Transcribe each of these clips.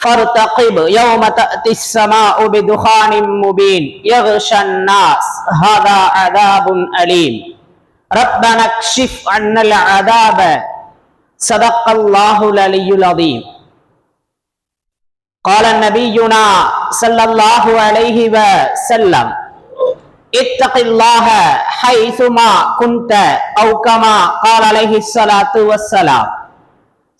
فارتقب يوم تأتي السماء بدخان مبين يغشى الناس هذا عذاب أليم. ربنا اكشف عنا العذاب. صدق الله العلي العظيم. قال نبينا صلى الله عليه وسلم اتق الله حيثما كنت أو كما قال عليه الصلاة والسلام.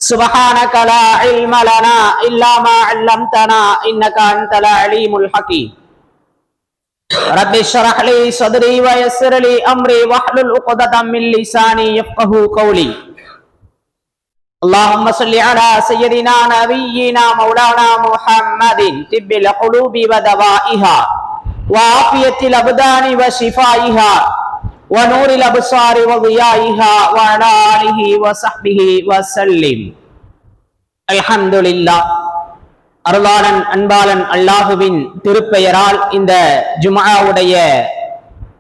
سبحانك لا علم لنا إلا ما علمتنا إنك أنت العليم الحكيم رب اشرح لي صدري ويسر لي أمري واحلل عقدة من لساني يفقه قولي اللهم صل على سيدنا نبينا مولانا محمد طب القلوب ودوائها وعافية الأبدان وشفائها ونور الأبصار وضيائها وعلى آله وصحبه وسلم الحمد لله அருளாளன் அன்பாளன் அல்லாஹுவின் திருப்பெயரால் இந்த ஜுமாவுடைய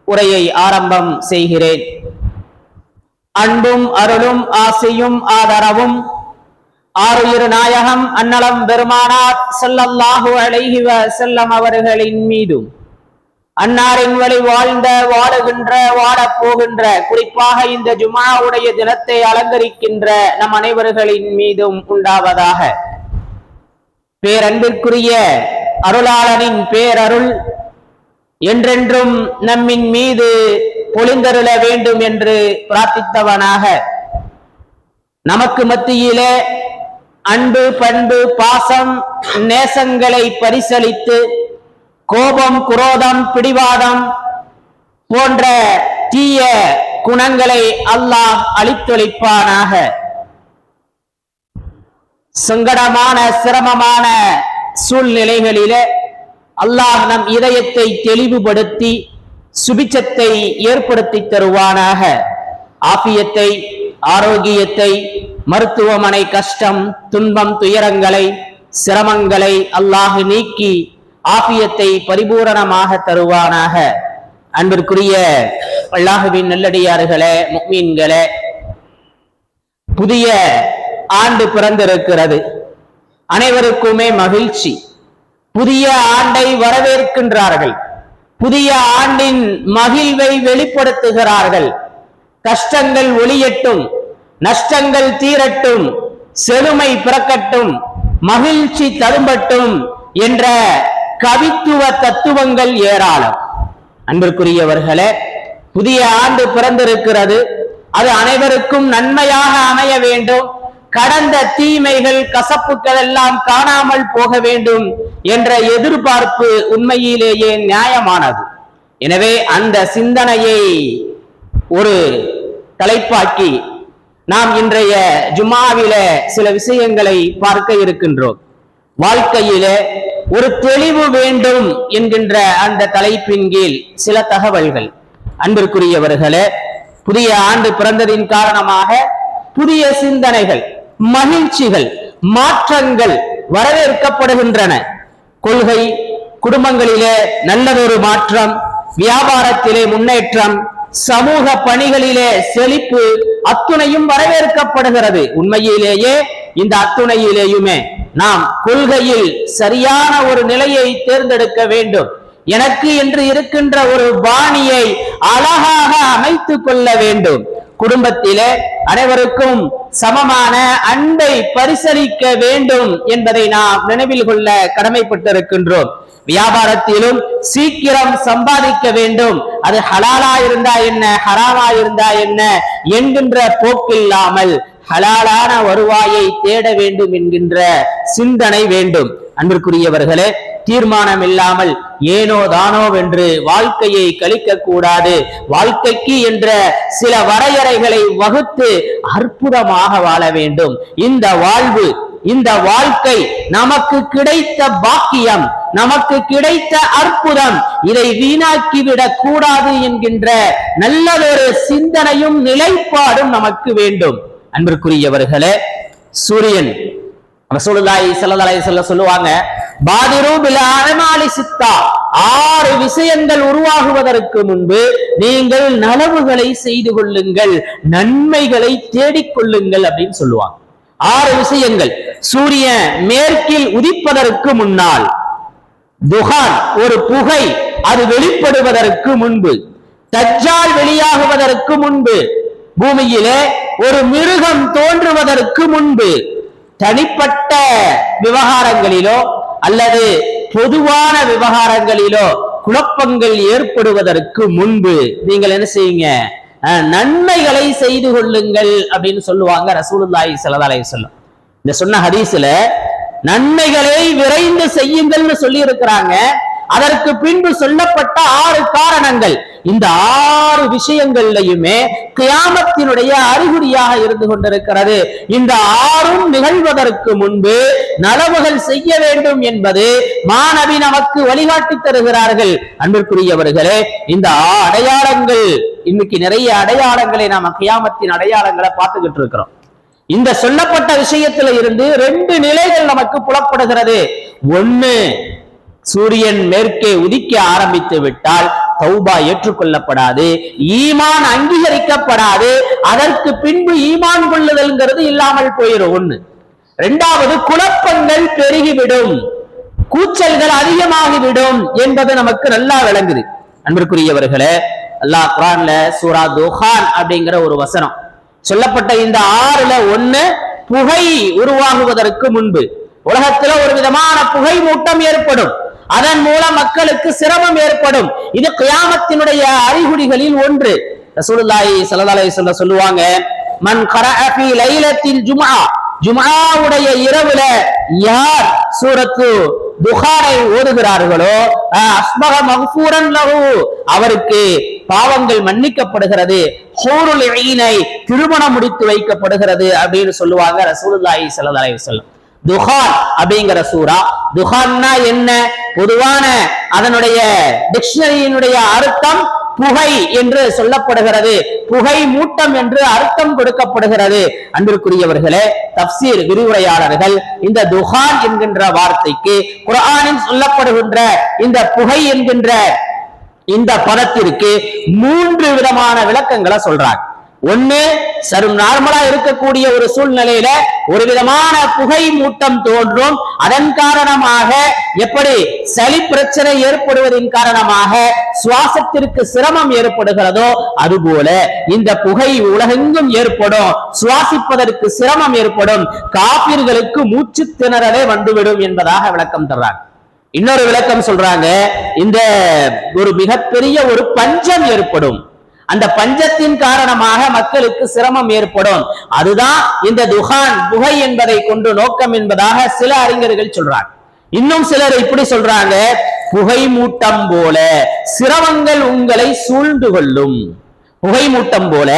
உரையை ஆரம்பம் செய்கிறேன் அன்பும் அருளும் ஆசையும் ஆதரவும் ஆறுயிர் நாயகம் அன்னலம் பெருமானார் ஸல்லல்லாஹு அலைஹி வஸல்லம் அவர்களின் மீதும் அன்னாரின் வழி வாழ்ந்த வாழுகின்ற வாழப் போகின்ற குறிப்பாக இந்த ஜுமாவுடைய தினத்தை அலங்கரிக்கின்ற நம் அனைவர்களின் மீதும் உண்டாவதாக. பேரன்பிற்குரிய அருளாளனின் பேரருள் என்றென்றும் நம்மின் மீது பொழிந்தருள வேண்டும் என்று பிரார்த்தித்தவனாக. நமக்கு மத்தியிலே அன்பு பண்பு பாசம் நேசங்களை பரிசளித்து கோபம் குரோதம் பிடிவாதம் போன்ற தீய குணங்களை அல்லாஹ் அழித்தொழிப்பானாக. சங்கடமான சிரமமான சூழ்நிலைகளிலே அல்லாஹ் நம் இதயத்தை தெளிவுபடுத்தி சுபிச்சத்தை ஏற்படுத்தி தருவானாக. ஆபியத்தை ஆரோக்கியத்தை மருத்துவமனை கஷ்டம் துன்பம் துயரங்களை சிரமங்களை அல்லாஹ் நீக்கி ஆபியத்தை பரிபூரணமாக தருவானாக. அன்பிற்குரிய அல்லாஹுவின் நல்லடியார்களே முக்மீன்களே புதிய ஆண்டு பிறந்திருக்கிறது. அனைவருக்குமே மகிழ்ச்சி. புதிய ஆண்டை வரவேற்கின்றார்கள். புதிய ஆண்டின் மகிழ்வை வெளிப்படுத்துகிறார்கள். கஷ்டங்கள் ஒளியட்டும் நஷ்டங்கள் தீரட்டும் செழுமை பிறக்கட்டும் மகிழ்ச்சி தரும்பட்டும் என்ற கவித்துவ தத்துவங்கள் ஏராளம். அன்பிற்குரியவர்களே புதிய ஆண்டு பிறந்திருக்கிறது. அது அனைவருக்கும் நன்மையாக அமைய வேண்டும். கடந்த தீமைகள் கசப்புகள் எல்லாம் காணாமல் போக வேண்டும் என்ற எதிர்பார்ப்பு உண்மையிலேயே நியாயமானது. எனவே அந்த சிந்தனையை ஒரு தலைப்பாக்கி நாம் இன்றைய ஜுமாவில சில விஷயங்களை பார்க்க இருக்கின்றோம். வாழ்க்கையிலே ஒரு தெளிவு வேண்டும் என்கின்ற அந்த தலைப்பின் கீழ் சில தகவல்கள். அன்பிற்குரியவர்களே புதிய ஆண்டு பிறந்ததின் காரணமாக புதிய சிந்தனைகள் மகிழ்ச்சிகள் மாற்றங்கள் வரவேற்கப்படுகின்றன. கொள்கை குடும்பங்களிலே நல்லதொரு மாற்றம் வியாபாரத்திலே முன்னேற்றம் சமூக பணிகளிலே செழிப்பு அத்துணையும் வரவேற்கப்படுகிறது. உண்மையிலேயே இந்த அத்துணையிலேயுமே நாம் கொள்கையில் சரியான ஒரு நிலையை தேர்ந்தெடுக்க வேண்டும். எனக்கு என்று இருக்கின்ற ஒரு பாணியை அழகாக அமைத்து கொள்ள வேண்டும். குடும்பத்திலே அனைவருக்கும் சமமான அன்பை பரிசளிக்க வேண்டும் என்பதை நாம் நினைவில் கொள்ள கடமைப்பட்டிருக்கின்றோம். வியாபாரத்திலும் சீக்கிரம் சம்பாதிக்க வேண்டும். அது ஹலாலா இருந்தா என்ன? ஹராமா இருந்தா என்ன? என்கின்ற போக்கில்லாமல் ஹலாலான வருவாயை தேட வேண்டும் என்கின்ற சிந்தனை வேண்டும். அன்பிற்குரியவர்களே தீர்மானம் இல்லாமல் ஏனோ தானோ வென்று வாழ்க்கையை கழிக்க கூடாது வாழ்க்கைக்கு என்ற சில வரையறைகளை வகுத்து அற்புதமாக வாழ வேண்டும். இந்த வாழ்வு இந்த வாழ்க்கை நமக்கு கிடைத்த பாக்கியம் நமக்கு கிடைத்த அற்புதம் இதை வீணாக்கிவிடக் கூடாது என்கின்ற நல்லதொரு சிந்தனையும் நிலைப்பாடும் நமக்கு வேண்டும். அன்பிற்குரியவர்களே சூரியன் ரசூலுல்லாஹி ஸல்லல்லாஹு அலைஹி வஸல்லம் சொல்லுவாங்க பாதிரு பில் அமாலி சித்தா. ஆறு விஷயங்கள் உருவாகுவதற்கு முன்பு நீங்கள் நலவுகளை செய்து கொள்ளுங்கள் நன்மைகளை தேடிக் கொள்ளுங்கள் அப்படின்னு சொல்லுவாங்க. ஆறு விஷயங்கள். சூரியன் மேற்கில் உதிப்பதற்கு முன்னால். துகான் ஒரு புகை அது வெளிப்படுவதற்கு முன்பு. தஜ்ஜால் வெளியாகுவதற்கு முன்பு. பூமியிலே ஒரு மிருகம் தோன்றுவதற்கு முன்பு. தனிப்பட்ட விவகாரங்களிலோ அல்லது பொதுவான விவகாரங்களிலோ குழப்பங்கள் ஏற்படுவதற்கு முன்பு. நீங்கள் என்ன செய்யுங்க? அஹ், நன்மைகளை செய்து கொள்ளுங்கள் அப்படின்னு சொல்லுவாங்க ரசூலுல்லாஹி ஸல்லல்லாஹு அலைஹி வஸல்லம். இந்த சொன்ன ஹதீஸ்ல நன்மைகளை விரைந்து செய்யுங்கள்னு சொல்லி இருக்கிறாங்க அதற்கு பின்பு சொல்லப்பட்ட ஆறு காரணங்கள். இந்த ஆறு விஷயங்கள்லையுமே கியாமத்தினுடைய அறிகுறியாக இருந்து கொண்டிருக்கிறது. இந்த ஆறும் நிகழ்வதற்கு முன்பு நலவுகள் செய்ய வேண்டும் என்பது மாணவி நமக்கு வழிகாட்டி தருகிறார்கள். அன்பிற்குரியவர்களே இந்த அடையாளங்கள் இன்னைக்கு நிறைய அடையாளங்களை நாம கியாமத்தின் அடையாளங்களை பார்த்துக்கிட்டு இருக்கிறோம். இந்த சொல்லப்பட்ட விஷயத்துல இருந்து ரெண்டு நிலைகள் நமக்கு புலப்படுகிறது. ஒண்ணு சூரியன் மேற்கே உதிக்க ஆரம்பித்து விட்டால் தௌபா ஏற்றுக்கொள்ளப்படாது ஈமான் அங்கீகரிக்கப்படாது அதற்கு பின்பு ஈமான் கொள்ளுதல்ங்கிறது இல்லாமல் போயிடும் ஒண்ணு. ரெண்டாவது குழப்பங்கள் பெருகிவிடும். கூச்சல்கள் அதிகமாகிவிடும் என்பது நமக்கு நல்லா விளங்குது. அன்பிற்குரியவர்களே அல்லாஹ் குரான்ல சூரா துஹான் அப்படிங்கிற ஒரு வசனம். சொல்லப்பட்ட இந்த ஆறுல ஒண்ணு புகை உருவாகுவதற்கு முன்பு. உலகத்துல ஒரு விதமான புகை மூட்டம் ஏற்படும். அதன் மூலம் மக்களுக்கு சிரமம் ஏற்படும். இது கியாமத்தினுடைய அறிகுறிகளில் ஒன்று. ரசூலுல்லாஹி ஸல்லல்லாஹு அலைஹி வஸல்லம் சொல்லுவாங்க மன் கரஅ ஃபீ லைலத்தில் ஜும்ஆ ஜுமாவுடைய இரவுல யார் சூரத்து துஹாரை ஓதுகிறார்களோ அஸ்மக மக்ஃபூரன் அவருக்கு பாவங்கள் மன்னிக்கப்படுகிறது ஹோருல் ஈனை திருமணம் முடித்து வைக்கப்படுகிறது அப்படின்னு சொல்லுவாங்க ரசூலுல்லாஹி ஸல்லல்லாஹு அலைஹி வஸல்லம். துஹான் அப்படிங்கிற சூரா துஹான்னா என்ன? பொதுவான அதனுடைய டிக்ஷனரியினுடைய அர்த்தம் புகை என்று சொல்லப்படுகிறது. புகை மூட்டம் என்று அர்த்தம் கொடுக்கப்படுகிறது. அன்பிற்குரியவர்களே தப்சீர் விரிவுரையாளர்கள் இந்த துஹான் என்கின்ற வார்த்தைக்கு குரானில் சொல்லப்படுகின்ற இந்த புகை என்கின்ற இந்த பதத்திற்கு மூன்று விதமான விளக்கங்களை சொல்றாங்க. ஒண்ணு சரும் நார்மலா இருக்கக்கூடிய ஒரு சூழ்நிலையில ஒரு விதமான புகை மூட்டம் தோன்றும். அதன் காரணமாக எப்படி? சளி பிரச்சனை ஏற்படுவதன் காரணமாக சுவாசத்திற்கு சிரமம் ஏற்படுகிறதோ அதுபோல இந்த புகை உலகெங்கும் ஏற்படும். சுவாசிப்பதற்கு சிரமம் ஏற்படும். காப்பீர்களுக்கு மூச்சு திணறலே வந்துவிடும் என்பதாக விளக்கம் தர்றாங்க. இன்னொரு விளக்கம் சொல்றாங்க இந்த ஒரு மிகப்பெரிய ஒரு பஞ்சம் ஏற்படும். அந்த பஞ்சத்தின் காரணமாக மக்களுக்கு சிரமம் ஏற்படும். அதுதான் இந்த துகான் புகை என்பதை கொண்டு நோக்கம் என்பதாக சில அறிஞர்கள் சொல்றாங்க. இன்னும் சிலர் இப்படி சொல்றாங்க புகை மூட்டம் போல சிரமங்கள் உங்களை சூழ்ந்து கொள்ளும். புகை மூட்டம் போல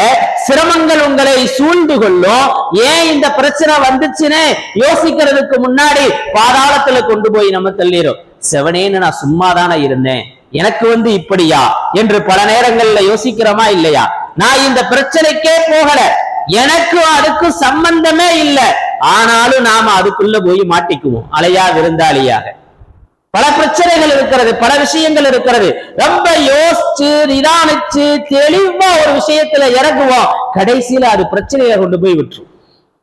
சிரமங்கள் உங்களை சூழ்ந்து கொள்ளும். ஏன் இந்த பிரச்சனை வந்துச்சுன்னு யோசிக்கிறதுக்கு முன்னாடி பாதாளத்துல கொண்டு போய் நம்ம தள்ளிடும் செவனேன்னு நான் சும்மா தானே இருந்தேன். எனக்கு வந்து இப்படியா என்று பல நேரங்கள்ல யோசிக்கிறோமா இல்லையா? நான் இந்த பிரச்சனைக்கே போகல. எனக்கு அதுக்கு சம்பந்தமே இல்லை. ஆனாலும் நாம அதுக்குள்ள போய் மாட்டிக்குவோம். அலையா விருந்தாளியாக. பல பிரச்சனைகள் இருக்கிறது பல விஷயங்கள் இருக்கிறது. ரொம்ப யோசிச்சு நிதானிச்சு தெளிவா ஒரு விஷயத்துல இறங்குவோம். கடைசியில அது பிரச்சனையை கொண்டு போய் விட்டுரும்.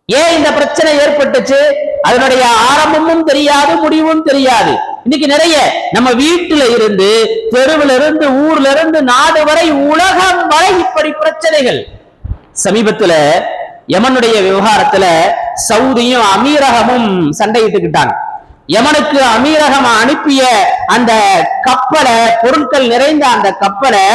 ஏன் இந்த பிரச்சனை ஏற்பட்டுச்சு? அதனுடைய ஆரம்பமும் தெரியாது முடிவும் தெரியாது. இன்னைக்கு நிறைய நம்ம வீட்டுல இருந்து தெருவுல இருந்து ஊர்ல இருந்து நாடு வரை உலகம் வரை இப்படி பிரச்சனைகள். சமீபத்துல யமனுடைய விவகாரத்துல சவுதியும் அமீரகமும் சண்டையிட்டுக்கிட்டாங்க. யமனுக்கு அமீரகம் அனுப்பிய அந்த கப்பலை பொருட்கள் நிறைந்த அந்த கப்பலை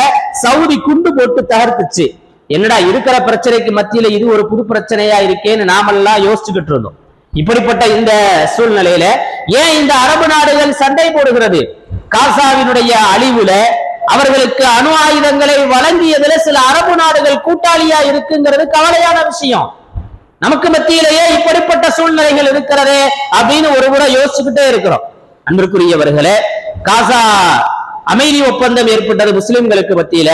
சவுதி குண்டு போட்டு தகர்த்துச்சு. என்னடா இருக்கிற பிரச்சனைக்கு மத்தியில இது ஒரு புது பிரச்சனையா இருக்கேன்னு நாமெல்லாம் யோசிச்சுக்கிட்டு இருந்தோம். இப்படிப்பட்ட இந்த சூழ்நிலையில ஏன் இந்த அரபு நாடுகள் சண்டை போடுகிறது? காசாவினுடைய அழிவுல அவர்களுக்கு அணு ஆயுதங்களை வழங்கியதுல சில அரபு நாடுகள் கூட்டாளியா இருக்குங்கிறது கவலையான விஷயம். நமக்கு மத்தியிலேயே இப்படிப்பட்ட சூழ்நிலைகள் இருக்கிறதே அப்படின்னு ஒரு முறை யோசிச்சுக்கிட்டே இருக்கிறோம். அன்பிற்குரியவர்களே காசா அமைதி ஒப்பந்தம் ஏற்பட்டது முஸ்லிம்களுக்கு மத்தியில.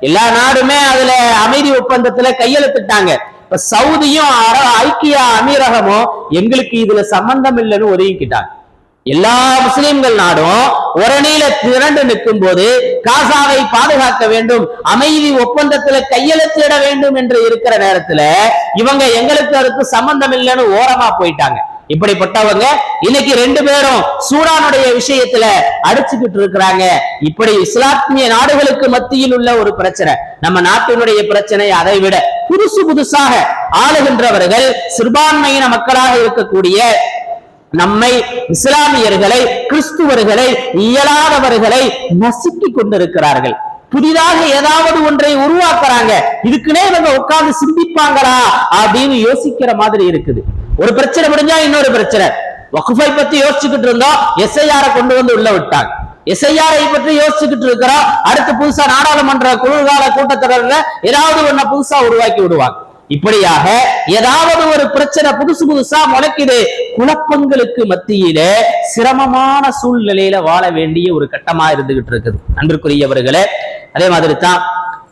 எல்லா நாடுமே அதுல அமைதி ஒப்பந்தத்துல கையெழுத்திட்டாங்க. இப்ப சவுதியும் அர- ஐக்கிய அமீரகமும் எங்களுக்கு இதுல சம்பந்தம் இல்லைன்னு ஒதுங்கிக்கிட்டாங்க. எல்லா முஸ்லிம்கள் நாடும் உரணியில திரண்டு நிற்கும் போது காசாவை பாதுகாக்க வேண்டும் அமைதி ஒப்பந்தத்துல கையெழுத்திட வேண்டும் என்று இருக்கிற நேரத்துல இவங்க எங்களுக்கு அதுக்கு சம்பந்தம் இல்லைன்னு ஓரமா போயிட்டாங்க. இப்படிப்பட்டவங்க இன்னைக்கு ரெண்டு பேரும் சூடானுடைய விஷயத்துல அடிச்சுக்கிட்டு இருக்கிறாங்க. இப்படி இஸ்லாமிய நாடுகளுக்கு மத்தியில் உள்ள ஒரு பிரச்சனை. நம்ம நாட்டினுடைய பிரச்சனை அதை விட புதுசு புதுசாக ஆளுகின்றவர்கள் சிறுபான்மையின மக்களாக இருக்கக்கூடிய நம்மை இஸ்லாமியர்களை கிறிஸ்துவர்களை இயலாதவர்களை நசுக்கி கொண்டிருக்கிறார்கள். புதிதாக ஏதாவது ஒன்றை உருவாக்குறாங்க. இதுக்குன்னே இவங்க உட்கார்ந்து சிந்திப்பாங்களா அப்படின்னு யோசிக்கிற மாதிரி இருக்குது. ஒரு பிரச்சனை முடிஞ்சா இன்னொரு பிரச்சனை. வகுப்பை பத்தி யோசிச்சுக்கிட்டு இருந்தோம் எஸ்ஐஆரை கொண்டு வந்து உள்ள விட்டாங்க. எஸ்ஐஆரை பற்றி யோசிச்சுக்கிட்டு இருக்கிறோம் அடுத்து புதுசா நாடாளுமன்ற குளிர்கால கூட்டத்தொடர்ல ஏதாவது ஒண்ண புதுசா உருவாக்கி விடுவாங்க. இப்படியாக ஏதாவது ஒரு பிரச்சனை புதுசு புதுசா முளைக்குது. குழப்பங்களுக்கு மத்தியில சிரமமான சூழ்நிலையில வாழ வேண்டிய ஒரு கட்டமா இருந்துகிட்டு இருக்குது. அன்பிற்குரியவர்களே அதே மாதிரி தான்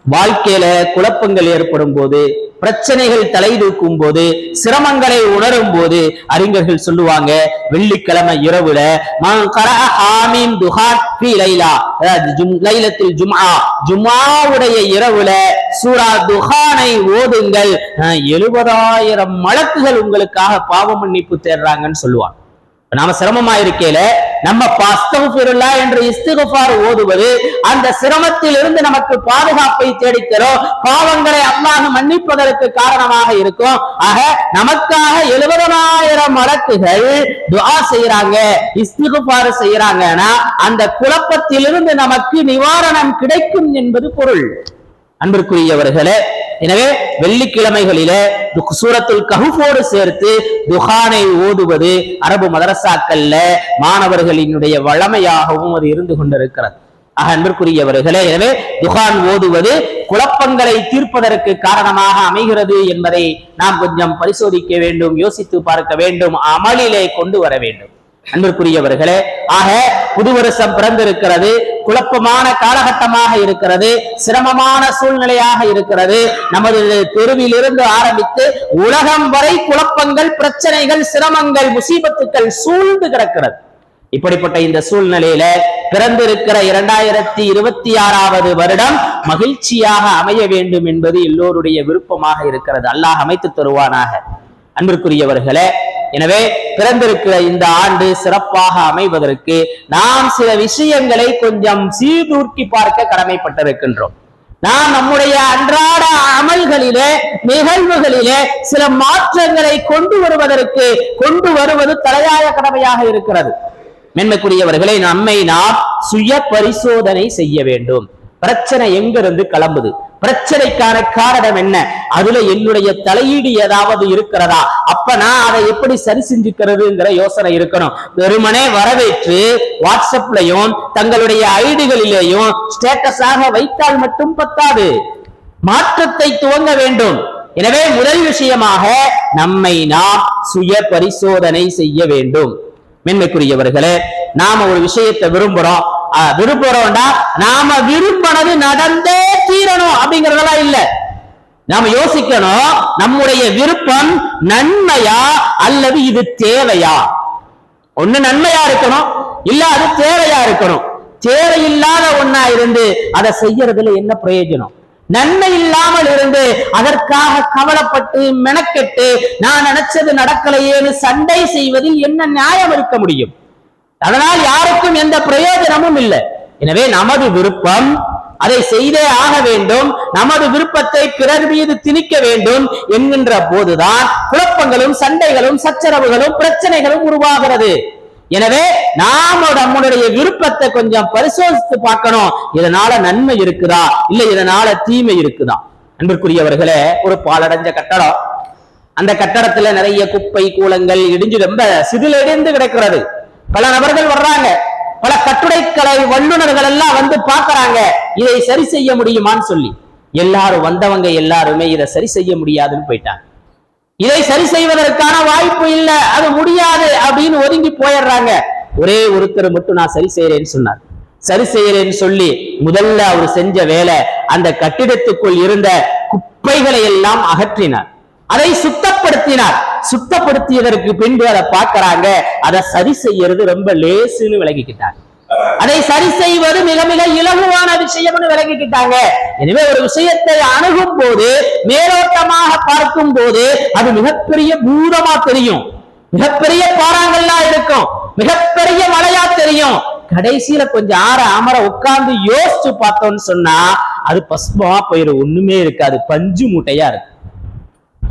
வாழ்க்கையில குழப்பங்கள் ஏற்படும் போது பிரச்சனைகள் தலை தூக்கும் போது சிரமங்களை உணரும் போது அறிஞர்கள் சொல்லுவாங்க வெள்ளிக்கிழமை இரவுல மன் லைலா. ஜும் லைலத்தில் ஜும்ஆ ஜும்ஆவுடைய இரவுல சூரா துஹானை ஓதுங்கள். அஹ், எழுபதாயிரம் மலக்குகள் உங்களுக்காக பாவ மன்னிப்பு தேடுறாங்கன்னு சொல்லுவாங்க. நாம சிரமமா இருக்கையில நம்ம பஸ்தகுல்லா என்று இஸ்திகுபார் ஓதுவது அந்த சிரமத்தில் இருந்து நமக்கு பாதுகாப்பை தேடித்தரும். பாவங்களை அல்லாஹ் மன்னிப்பதற்கு காரணமாக இருக்கும். ஆக நமக்காக எழுபதனாயிரம் மடக்குகள் துவா செய்யறாங்க இஸ்திகுபார் செய்யறாங்கன்னா அந்த குழப்பத்திலிருந்து நமக்கு நிவாரணம் கிடைக்கும் என்பது பொருள். அன்பிற்குரியவர்களே எனவே வெள்ளிக்கிழமைகளிலே து- சூரத்துல் கஹுஃபோடு சேர்த்து துஹானை ஓதுவது அரபு மதரசாக்கள்ல மாணவர்களினுடைய வழமையாகவும் அது இருந்து கொண்டிருக்கிறது. ஆக அன்பிற்குரியவர்களே எனவே துஹான் ஓதுவது குழப்பங்களை தீர்ப்பதற்கு காரணமாக அமைகிறது என்பதை நாம் கொஞ்சம் பரிசோதிக்க வேண்டும் யோசித்து பார்க்க வேண்டும் அமலிலே கொண்டு வர வேண்டும். அன்பிற்குரியவர்களே ஆக புது வருஷம் பிறந்திருக்கிறது குழப்பமான காலகட்டமாக இருக்கிறது சிரமமான சூழ்நிலையாக இருக்கிறது. நமது தெருவிலிருந்து ஆரம்பித்து உலகம் வரை குழப்பங்கள் பிரச்சனைகள் சிரமங்கள் முசீபத்துக்கள் சூழ்ந்து கிடக்கிறது. இப்படிப்பட்ட இந்த சூழ்நிலையில பிறந்திருக்கிற இரண்டாயிரத்தி இருபத்தி ஆறாவது வருடம் மகிழ்ச்சியாக அமைய வேண்டும் என்பது எல்லோருடைய விருப்பமாக இருக்கிறது. அல்லாஹ் அமைத்து தருவானாக. அன்பிற்குரியவர்களே எனவே பிறந்திருக்கிற இந்த ஆண்டு சிறப்பாக அமைவதற்கு நாம் சில விஷயங்களை கொஞ்சம் சீர்தூக்கி பார்க்க கடமைப்பட்டிருக்கின்றோம். நாம் நம்முடைய அன்றாட அமல்களிலே நிகழ்வுகளிலே சில மாற்றங்களை கொண்டு வருவதற்கு கொண்டு வருவது தலையாய கடமையாக இருக்கிறது. மென்மைக்குரியவர்களை நம்மை நாம் சுய பரிசோதனை செய்ய வேண்டும். பிரச்சனை எங்கிருந்து கிளம்புது? பிரச்சனைக்கான காரணம் என்ன? அதுல என்னுடைய தலையீடு ஏதாவது இருக்கிறதா? அப்ப நான் அதை எப்படி சரி செஞ்சுக்கிறதுங்கிற யோசனை இருக்கணும். வெறுமனே வரவேற்று வாட்ஸ்அப்லயும் தங்களுடைய ஐடிகளிலேயும் ஸ்டேட்டஸாக வைத்தால் மட்டும் பத்தாது. மாற்றத்தை துவங்க வேண்டும். எனவே முதல் விஷயமாக நம்மை நாம் சுய பரிசோதனை செய்ய வேண்டும். மென்மைக்குரியவர்களே நாம ஒரு விஷயத்தை விரும்புறோம். விரும்புறோம்டா நாம விரும்பினது நடந்தே தீரணும் அப்படிங்கறதெல்லாம் இல்ல. நாம யோசிக்கணும் நம்முடைய விருப்பம் நன்மையா அல்லது இது தேவையா? ஒண்ணு நன்மையா இருக்கணும் இல்ல அது தேவையா இருக்கணும். தேவையில்லாத ஒண்ணா இருந்து அதை செய்யறதுல என்ன பிரயோஜனம்? நன்மை இல்லாமல் இருந்து அதற்காக கவலைப்பட்டு மெனக்கெட்டு நான் நினைச்சது நடக்கலையேன்னு சண்டை செய்வதில் என்ன நியாயம் இருக்க முடியும்? அதனால் யாருக்கும் எந்த பிரயோஜனமும் இல்லை. எனவே நமது விருப்பம் அதை செய்தே ஆக வேண்டும். நமது விருப்பத்தை பிறர் மீது திணிக்க வேண்டும் என்கின்ற போதுதான் குழப்பங்களும் சண்டைகளும் சச்சரவுகளும் பிரச்சனைகளும் உருவாகிறது. எனவே நாம நம்மளுடைய விருப்பத்தை கொஞ்சம் பரிசோதித்து பார்க்கணும். இதனால நன்மை இருக்குதா? இல்ல இதனால தீமை இருக்குதா? அன்பிற்குரியவர்களே ஒரு பாலடைஞ்ச கட்டடம். அந்த கட்டடத்துல நிறைய குப்பை கூலங்கள் இடிஞ்சு ரொம்ப சிதிலடைந்து கிடக்கிறது. பல நபர்கள் வர்றாங்க. பல கட்டுரைக்கலை வல்லுநர்கள் எல்லாம் வந்து பாக்குறாங்க இதை சரி செய்ய முடியுமான்னு சொல்லி. எல்லாரும் வந்தவங்க எல்லாருமே இதை சரி செய்ய முடியாதுன்னு போயிட்டாங்க. இதை சரி செய்வதற்கான வாய்ப்பு இல்ல. அது முடியாது அப்படின்னு ஒதுங்கி போயிடுறாங்க. ஒரே ஒருத்தர் மட்டும் நான் சரி செய்யறேன்னு சொன்னார். சரி செய்யறேன்னு சொல்லி முதல்ல அவர் செஞ்ச வேலை அந்த கட்டிடத்துக்குள் இருந்த குப்பைகளை எல்லாம் அகற்றினார். அதை சுத்தப்படுத்தினார். சுத்தப்படுத்தியதற்கு பின்பு அதை பார்க்கிறாங்க. அதை சரி செய்யறது ரொம்ப லேசுன்னு விளங்கிக்கிட்டாங்க அதை சரி செய்வது மிக மிக இலகுவான விஷயம்னு விளங்கிக்கிட்டாங்க எனவே ஒரு விஷயத்தை அணுகும் போது மேலோட்டமாக பார்க்கும் போது அது மிகப்பெரிய பூதமா தெரியும். மிகப்பெரிய பாறாங்கல்லா இருக்கும். மிகப்பெரிய மலையா தெரியும். கடைசியில கொஞ்சம் ஆற அமர உட்கார்ந்து யோசிச்சு பார்த்தோம்னு சொன்னா அது பஸ்மமா போயிடும் ஒண்ணுமே இருக்காது. பஞ்சு மூட்டையா இருக்கும்.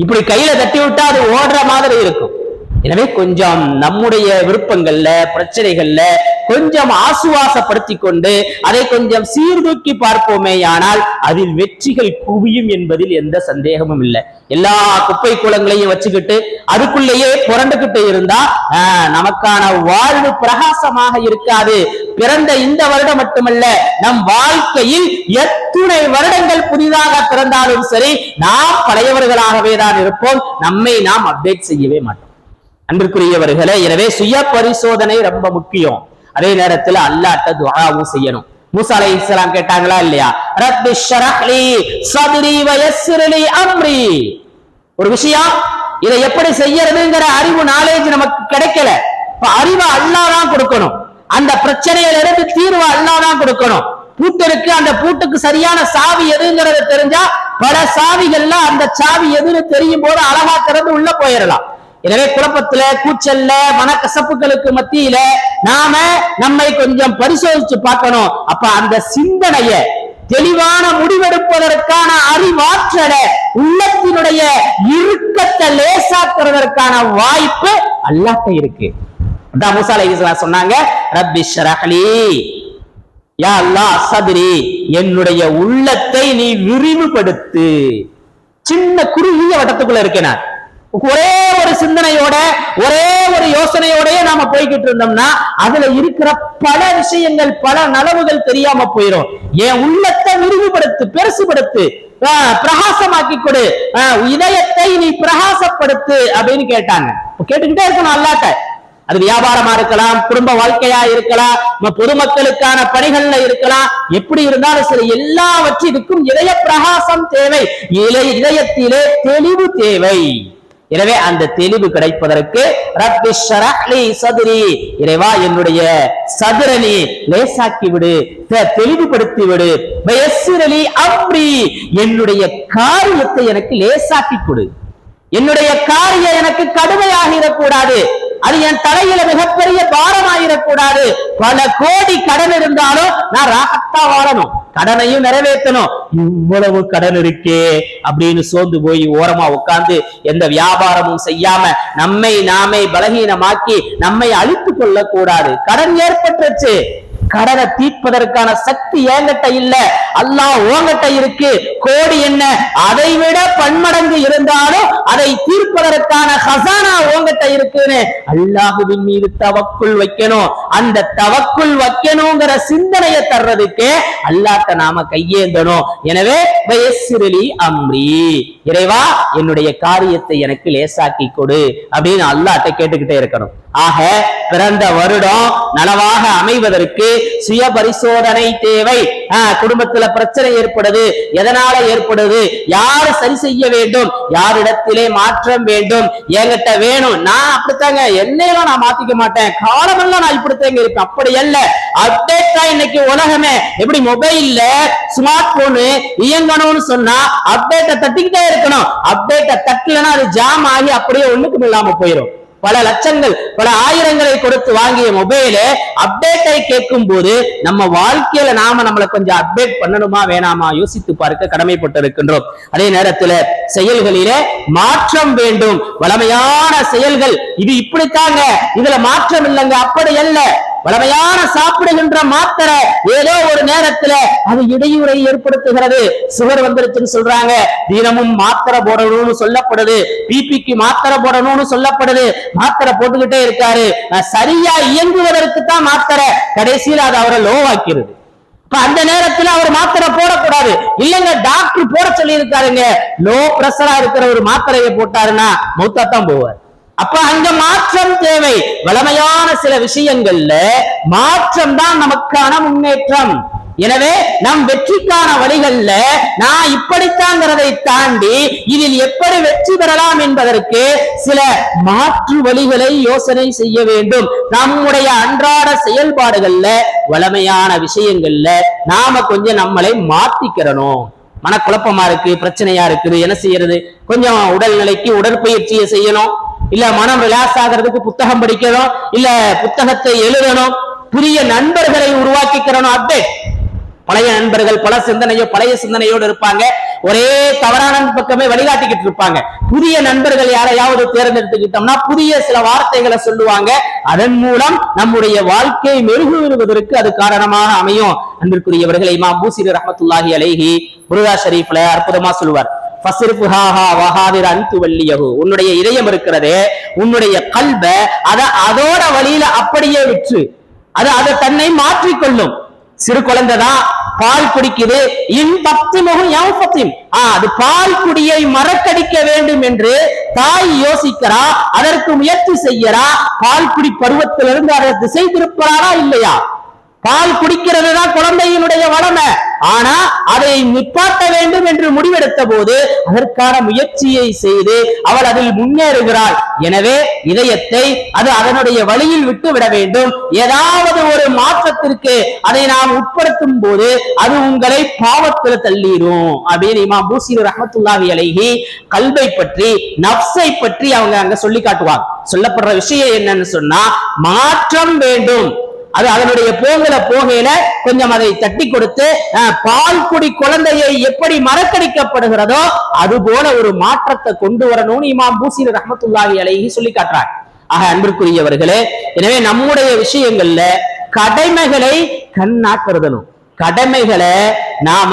இப்படி கையில தட்டி விட்டா அது ஓடுற மாதிரி இருக்கும். எனவே கொஞ்சம் நம்முடைய விருப்பங்கள்ல பிரச்சனைகள்ல கொஞ்சம் ஆசுவாசப்படுத்தி கொண்டு அதை கொஞ்சம் சீர்தூக்கி பார்ப்போமே ஆனால் அதில் வெற்றிகள் குவியும் என்பதில் எந்த சந்தேகமும் இல்லை. எல்லா குப்பை குளங்களையும் வச்சுக்கிட்டு அதுக்குள்ளேயே புரண்டுகிட்டு இருந்தா ஆஹ், நமக்கான வாழ்வு பிரகாசமாக இருக்காது. பிறந்த இந்த வருடம் மட்டுமல்ல நம் வாழ்க்கையில் எத்துணை வருடங்கள் புதிதாக பிறந்தாலும் சரி நாம் பழையவர்களாகவே தான் இருப்போம். நம்மை நாம் அப்டேட் செய்யவே மாட்டோம். அன்றுக்குரியவர்களே எனவே சுய பரிசோதனை ரொம்ப முக்கியம். அதே நேரத்துல அல்லாட்ட துவாவும் செய்யணும். மூசா அலை இஸ்லாம் கேட்டாங்களா இல்லையா? ரப்பி ஷரஹ்லி லி வயசுரலி அம்ரி. ஒரு விஷயம் இதை எப்படி செய்யறதுங்கிற அறிவு நாலேஜ் நமக்கு கிடைக்கல. அறிவை அல்லாதான் கொடுக்கணும். அந்த பிரச்சனையிலிருந்து தீர்வு அல்லாதான் கொடுக்கணும். பூட்டு இருக்கு அந்த பூட்டுக்கு சரியான சாவி எதுங்கிறத தெரிஞ்சா பல சாவிகள்ல அந்த சாவி எதுன்னு தெரியும் போது அழகா திறந்து உள்ள போயிடலாம். எனவே குழப்பத்துல கூச்சல்ல மனக்கசப்புகளுக்கு மத்தியில நாம நம்மை கொஞ்சம் பரிசோதிச்சு பார்க்கணும். அப்ப அந்த சிந்தனைய தெளிவான முடிவெடுப்பதற்கான அறிவாற்றலை உள்ளத்தினுடைய இறுக்கத்தை லேசாக்குறதற்கான வாய்ப்பு அல்லாட்ட இருக்கு. அதான் மூசா அலைஹிஸ்ஸலாம் சொன்னாங்க ரப்பி ஷ்ரஹ்லி யா அல்லா சதுரி என்னுடைய உள்ளத்தை நீ விரிவுபடுத்து. சின்ன குறுகிய வட்டத்துக்குள்ள இருக்கேன் நான். ஒரே ஒரு சிந்தனையோட ஒரே ஒரு யோசனையோடயே நாம போய்கிட்டு இருந்தோம்னா அதுல இருக்கிற பல விஷயங்கள் பல நலவுகள் தெரியாம போயிடும் என் உள்ளத்தை விரிவுபடுத்து பெருசுபடுத்து ஆஹ், பிரகாசமாக்கி கொடு. இதயத்தை நீ பிரகாசப்படுத்து அப்படின்னு கேட்டாங்க. கேட்டுக்கிட்டே இருக்கணும் அல்லாட்ட. அது வியாபாரமா இருக்கலாம் குடும்ப வாழ்க்கையா இருக்கலாம் பொதுமக்களுக்கான பணிகள்ல இருக்கலாம். எப்படி இருந்தாலும் சரி எல்லாவற்றிற்கும் இதய பிரகாசம் தேவை. இலை இதயத்திலே தெளிவு தேவை. எனவே அந்த தெளிவு கிடைப்பதற்கு சதுரி இறைவா என்னுடைய சதுரனி லேசாக்கி விடு தெளிவுபடுத்தி விடு வயஸ்ஸிர் லி என்னுடைய காரியத்தை எனக்கு லேசாக்கி கொடு. என்னுடைய காரியம் எனக்கு கடுமையாகிடக்கூடாது. அது என் தலையில மிகப்பெரிய பாரமாயிடக்கூடாது. பல கோடி கடன் இருந்தாலும் நான் ராகத்தா வாழணும். கடனையும் நிறைவேற்றணும். இவ்வளவு கடன் இருக்கே அப்படின்னு சோர்ந்து போய் ஓரமா உட்கார்ந்து எந்த வியாபாரமும் செய்யாம நம்மை நாமே பலகீனமாக்கி நம்மை அழித்துக் கொள்ளக்கூடாது. கடன் ஏற்பட்டுருச்சு. கடனை தீர்ப்பதற்கான சக்தி ஏங்கட்ட இல்ல. அல்லாஹ் ஓங்கட்ட இருக்கு. கோடி என்ன? அதை விட பன்மடங்கு இருந்தாலும் அதை தீர்ப்பதற்கான ஹசானா ஓங்கட்ட இருக்குன்னு அல்லாஹுவின் மீது தவக்குள் வைக்கணும். அந்த தவக்குள் வைக்கணுங்கிற சிந்தனையை தர்றதுக்கு அல்லாட்ட நாம கையேந்தணும். எனவே வயசிறுலி அம்ரி. இறைவா என்னுடைய காரியத்தை எனக்கு லேசாக்கி கொடு அப்படின்னு அல்லாட்ட கேட்டுக்கிட்டே இருக்கணும். ஆக பிறந்த வருடம் நலவாக அமைவதற்கு சுய பரிசோதனை தேவை. குடும்பத்துல பிரச்சனை ஏற்படுது. எதனால ஏற்படுது? யார் சரி செய்ய வேண்டும்? யாரிடத்திலே மாற்றம் வேண்டும்? என்கிட்ட வேணும். நான் அப்படித்தாங்க. என்னையெல்லாம் நான் மாத்திக்க மாட்டேன். காலமெல்லாம் நான் இப்படித்தாங்க இருப்பேன். அப்படி அல்ல. அப்டேட்டா இன்னைக்கு உலகமே. எப்படி மொபைல்ல ஸ்மார்ட் போனு இயங்கணும்னு சொன்னா அப்டேட்டை தட்டிக்கிட்டே இருக்கணும். அப்டேட்டை தட்டலன்னா அது ஜாம் ஆகி அப்படியே ஒண்ணுக்கும் இல்லாம போயிடும் பல லட்சங்கள் பல ஆயிரங்களை கொடுத்து வாங்கிய மொபைலு அப்டேட்டை கேட்கும் போது நம்ம வாழ்க்கையில நாம நம்மளை கொஞ்சம் அப்டேட் பண்ணணுமா வேணாமா யோசித்து பார்க்க கடமைப்பட்டிருக்கின்றோம். அதே நேரத்துல செயல்களிலே மாற்றம் வேண்டும். வளமையான செயல்கள் இது இப்படித்தாங்க. இதுல மாற்றம் இல்லைங்க அப்படி அல்ல. வளமையான சாப்பிடுகின்ற மாத்திரை ஏதோ ஒரு நேரத்துல அது இடையூறை ஏற்படுத்துகிறது. சுகர் வந்துருச்சுன்னு சொல்றாங்க. தினமும் மாத்திரை போடணும்னு சொல்லப்படுது. பிபிக்கு மாத்திரை போடணும்னு சொல்லப்படுது. மாத்திரை போட்டுக்கிட்டே இருக்காரு. சரியா இயங்குவதற்கு தான் மாத்திரை. கடைசியில் அது அவரை லோவாக்கிறது. இப்ப அந்த நேரத்துல அவர் மாத்திரை போடக்கூடாது. இல்லைங்க டாக்டர் போட சொல்லி இருக்காருங்க லோ பிரஷரா இருக்கிற ஒரு மாத்திரையை போட்டாருன்னா மௌத்தா தான் போவார். அப்ப அங்க மாற்றம் தேவை. வளமையான சில விஷயங்கள்ல மாற்றம் தான் நமக்கான முன்னேற்றம். எனவே நம் வெற்றிக்கான வழிகள்ல நான் இப்படித்தாங்கிறதை தாண்டி இதில் எப்படி வெற்றி பெறலாம் என்பதற்கு சில மாற்று வழிகளை யோசனை செய்ய வேண்டும். நம்முடைய அன்றாட செயல்பாடுகள்ல வளமையான விஷயங்கள்ல நாம கொஞ்சம் நம்மளை மாத்திக்கிறணும் மனக்குழப்பமா இருக்கு பிரச்சனையா இருக்குது என்ன செய்யறது? கொஞ்சம் உடல்நிலைக்கு உடற்பயிற்சியை செய்யணும். இல்ல மனம் ரிலாக்ஸ் ஆகிறதுக்கு புத்தகம் படிக்கணும் இல்ல புத்தகத்தை எழுதணும் புதிய நண்பர்களை உருவாக்கிக்கிறனும் அப்டேட் பழைய நண்பர்கள் பல சிந்தனையோ பழைய சிந்தனையோடு இருப்பாங்க. ஒரே தவறான பக்கமே வழிகாட்டிக்கிட்டு இருப்பாங்க. புதிய நண்பர்கள் யாரையாவது தேர்ந்தெடுத்துக்கிட்டோம்னா புதிய சில வார்த்தைகளை சொல்லுவாங்க. அதன் மூலம் நம்முடைய வாழ்க்கையை மெருகுவதற்கு அது காரணமாக அமையும். அன்பிற்குரியவர்களை இமாம் பூசிரி ரஹமத்துல்லாஹி அலைஹி முருகா ஷரீஃப்ல அற்புதமா சொல்லுவார். உன்னுடைய இதயம் இருக்கிறதே உன்னுடைய கல்வ அத அதோட வழியில அப்படியே விற்று அது அதை தன்னை மாற்றிக்கொள்ளும். சிறு குழந்தைதான் பால் குடிக்குது. இன் பத்து முகம் எம் அது பால் குடியை மறக்கடிக்க வேண்டும் என்று தாய் யோசிக்கிறா அதற்கு முயற்சி செய்யறா பால் குடி பருவத்திலிருந்து அதை திசை திருப்பறாரா இல்லையா? பால் குடிக்கிறது தான் குழந்தையினுடைய வளமை. ஆனா அதை நிப்பாட்ட வேண்டும் என்று முடிவெடுத்த போது அதற்கான முயற்சியை செய்து அவள் அதில் முன்னேறுகிறாள். எனவே இதயத்தை அது அதனுடைய வழியில் விட்டு விட வேண்டும். ஏதாவது ஒரு மாற்றத்திற்கு அதை நாம் உட்படுத்தும் போது அது உங்களை பாவத்துல தள்ளிடும் அப்படின்னு இமாம் பூசிர் ரஹமத்துல்லாஹி அலைஹி கல்வை பற்றி நப்சை பற்றி அவங்க அங்க சொல்லி காட்டுவாங்க. சொல்லப்படுற விஷயம் என்னன்னு சொன்னா மாற்றம் வேண்டும். அது அதனுடைய போங்கல போகையில கொஞ்சம் அதை தட்டி கொடுத்து அஹ், பால் குடி குழந்தையை எப்படி மறக்கடிக்கப்படுகிறதோ அது போல ஒரு மாற்றத்தை கொண்டு வரணும்னு இமாம் பூசிர் ரஹமத்துல்லாஹி அலைஹி சொல்லி காட்டுறாங்க. ஆக அன்பிற்குரியவர்களே எனவே நம்முடைய விஷயங்கள்ல கடமைகளை கண்ணா கருதணும் கடமைகளை நாம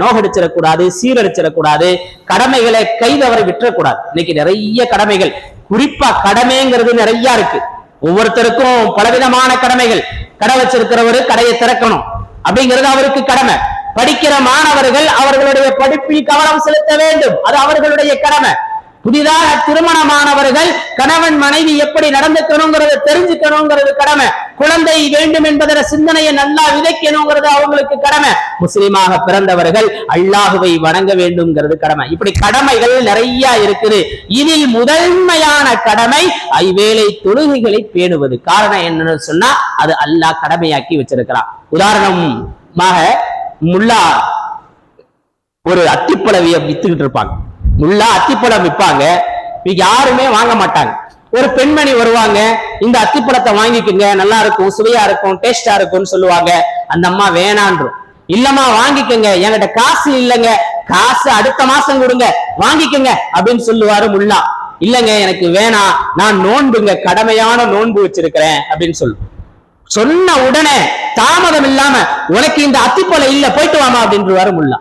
நோகடிச்சிடக்கூடாது சீரடிச்சிடக்கூடாது கடமைகளை கைதவரை விட்டுறக்கூடாது. இன்னைக்கு நிறைய கடமைகள். குறிப்பா கடமைங்கிறது நிறைய இருக்கு. ஒவ்வொருத்தருக்கும் பலவிதமான கடமைகள். கடை வச்சிருக்கிறவரு கடையை திறக்கணும். அப்படிங்கிறது அவருக்கு கடமை. படிக்கிற மாணவர்கள் அவர்களுடைய படிப்பில் கவனம் செலுத்த வேண்டும். அது அவர்களுடைய கடமை. புதிதாக திருமணமானவர்கள் கணவன் மனைவி எப்படி நடந்துக்கணுங்கிறத தெரிஞ்சுக்கணுங்கிறது கடமை. குழந்தை வேண்டும் என்பதற சிந்தனையை நல்லா விதைக்கணுங்கிறது அவங்களுக்கு கடமை. முஸ்லிமாக பிறந்தவர்கள் அல்லாஹுவை வணங்க வேண்டும்ங்கிறது கடமை. இப்படி கடமைகள் நிறைய இருக்குது. இதில் முதன்மையான கடமை ஐவேளை தொழுகைகளை பேணுவது. காரணம் என்னன்னு சொன்னா அது அல்லாஹ் கடமையாக்கி வச்சிருக்கிறான். உதாரணமாக முல்லா ஒரு அத்திப்பழவிய வித்துக்கிட்டு இருப்பாங்க. முல்லா அத்திப்பழம் விற்பாங்க. யாருமே வாங்க மாட்டாங்க. ஒரு பெண்மணி வருவாங்க இந்த அத்திப்பழத்தை வாங்கிக்கோங்க நல்லா இருக்கும் சுவையா இருக்கும் டேஸ்டா இருக்கும்னு சொல்லுவாங்க. அந்த அம்மா வேணான்றும். இல்லம்மா வாங்கிக்கோங்க. என்கிட்ட காசு இல்லைங்க. காசு அடுத்த மாசம் கொடுங்க. வாங்கிக்கோங்க அப்படின்னு சொல்லுவாரு முல்லா. இல்லைங்க எனக்கு வேணாம். நான் நோன்புங்க கடமையான நோன்பு வச்சிருக்கிறேன் அப்படின்னு சொல்லு சொன்ன உடனே தாமதம் இல்லாம உனக்கு இந்த அத்திப்பழம் இல்ல போயிட்டு வாமா அப்படின்றவாரு முல்லா.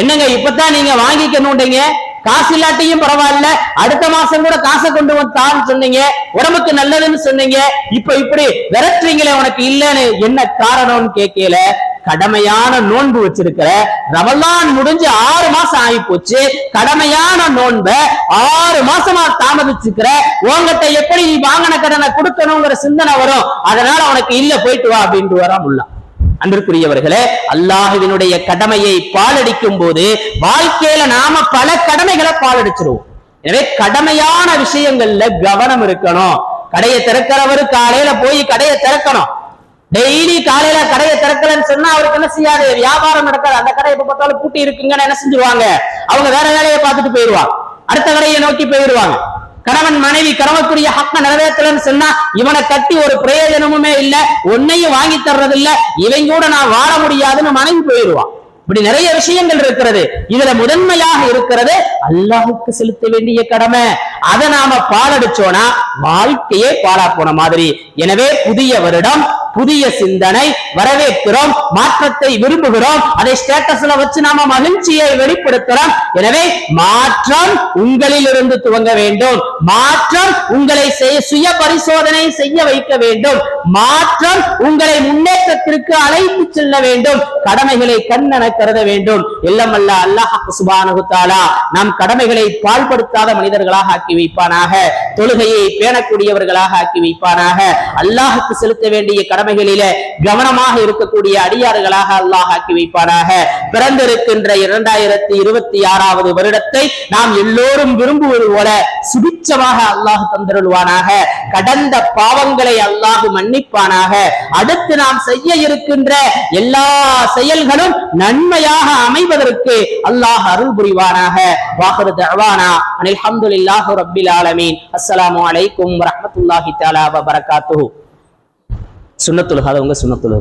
என்னங்க இப்பதான் நீங்க வாங்கிக்கணும்ன்றீங்க காசு இல்லாட்டியும் பரவாயில்ல. அடுத்த மாசம் கூட காசை கொண்டு வந்தான்னு சொன்னீங்க. உடம்புக்கு நல்லதுன்னு சொன்னீங்க. இப்ப இப்படி விரட்டுறீங்களே உனக்கு இல்லைன்னு என்ன காரணம்னு கேட்கல. கடமையான நோன்பு வச்சிருக்கிற. ரமலான் முடிஞ்சு ஆறு மாசம் ஆகி போச்சு கடமையான நோன்ப ஆறு மாசமா தாமதிச்சுக்கிற. உங்ககிட்ட எப்படி நீ வாங்கின கடனை கொடுக்கணுங்கிற சிந்தனை வரும். அதனால உனக்கு இல்ல போயிட்டு வா அப்படின்ட்டு வரா முல்லாம் அன்பிற்குரியவர்களே அல்லாஹுவினுடைய கடமையை பாலடிக்கும் போது வாழ்க்கையில நாம பல கடமைகளை பாலடிச்சிருவோம். எனவே கடமையான விஷயங்கள்ல கவனம் இருக்கணும். கடையை திறக்கிறவரு காலையில போய் கடையை திறக்கணும். டெய்லி காலையில கடையை திறக்கலன்னு சொன்னா அவருக்கு என்ன செய்யாது? வியாபாரம் நடக்காது. அந்த கடையை எப்ப பார்த்தாலும் பூட்டி இருக்குங்கன்னு என்ன செஞ்சுருவாங்க? அவங்க வேற வேலையை பார்த்துட்டு போயிடுவாங்க. அடுத்த கடையை நோக்கி போயிடுவாங்க. கணவன் மனைவி கணவனுக்குரிய ஹக்க நிறைவேற்றலன்னு சொன்னா இவனை கட்டி ஒரு பிரயோஜனமுமே இல்ல உன்னையும் வாங்கி தர்றது இல்ல இவன் கூட நான் வாழ முடியாதுன்னு மனைவி போயிடுவான் இப்படி நிறைய விஷயங்கள் இருக்கிறது. இதுல முதன்மையாக இருக்கிறது அல்லாஹுக்கு செலுத்த வேண்டிய கடமை. அதை நாம பாலடிச்சோம்னா வாழ்க்கையே பாழா போன மாதிரி. எனவே புதிய வருடம் புதிய சிந்தனை வரவேற்கிறோம் மாற்றத்தை விரும்புகிறோம். அதை ஸ்டேட்டஸ்ல வச்சு நாம மகிழ்ச்சியை வெளிப்படுத்துறோம். எனவே மாற்றம் உங்களில் இருந்து துவங்க வேண்டும். மாற்றம் உங்களை செய்ய சுய பரிசோதனை செய்ய வைக்க வேண்டும். மாற்றம் உங்களை முன்னேற்றத்திற்கு அழைத்து செல்ல வேண்டும். கடமைகளை கண்ணென கருத வேண்டும். இல்லமல்ல அல்லாஹ் சுபானு நம் கடமைகளை பால்படுத்தாத மனிதர்களாக ஆக்கி ஆக்கி வைப்பானாக. தொழுகையை பேணக்கூடியவர்களாக ஆக்கி வைப்பானாக. அல்லாஹுக்கு செலுத்த வேண்டிய கடமைகளில கவனமாக இருக்கக்கூடிய அடியார்களாக அல்லாஹ் ஆக்கி வைப்பானாக. பிறந்திருக்கின்ற இரண்டாயிரத்தி இருபத்தி ஆறாவது வருடத்தை நாம் எல்லோரும் விரும்புவது போல சுபிச்சமாக அல்லாஹ் தந்திருவானாக கடந்த பாவங்களை அல்லாஹு மன்னிப்பானாக. அடுத்து நாம் செய்ய இருக்கின்ற எல்லா செயல்களும் நன்மையாக அமைவதற்கு அல்லாஹ் அருள் புரிவானாக. வாஹரு தவானா அனில் அல்ஹம்துலில்லாஹி ரப்பில் ஆலமீன். அஸ்லாம் அலைக்கும் வரமத்துல்லாஹி தாலா வபரகாத்து சுண்ணத்துலகாதவங்க சுன்னத்துல்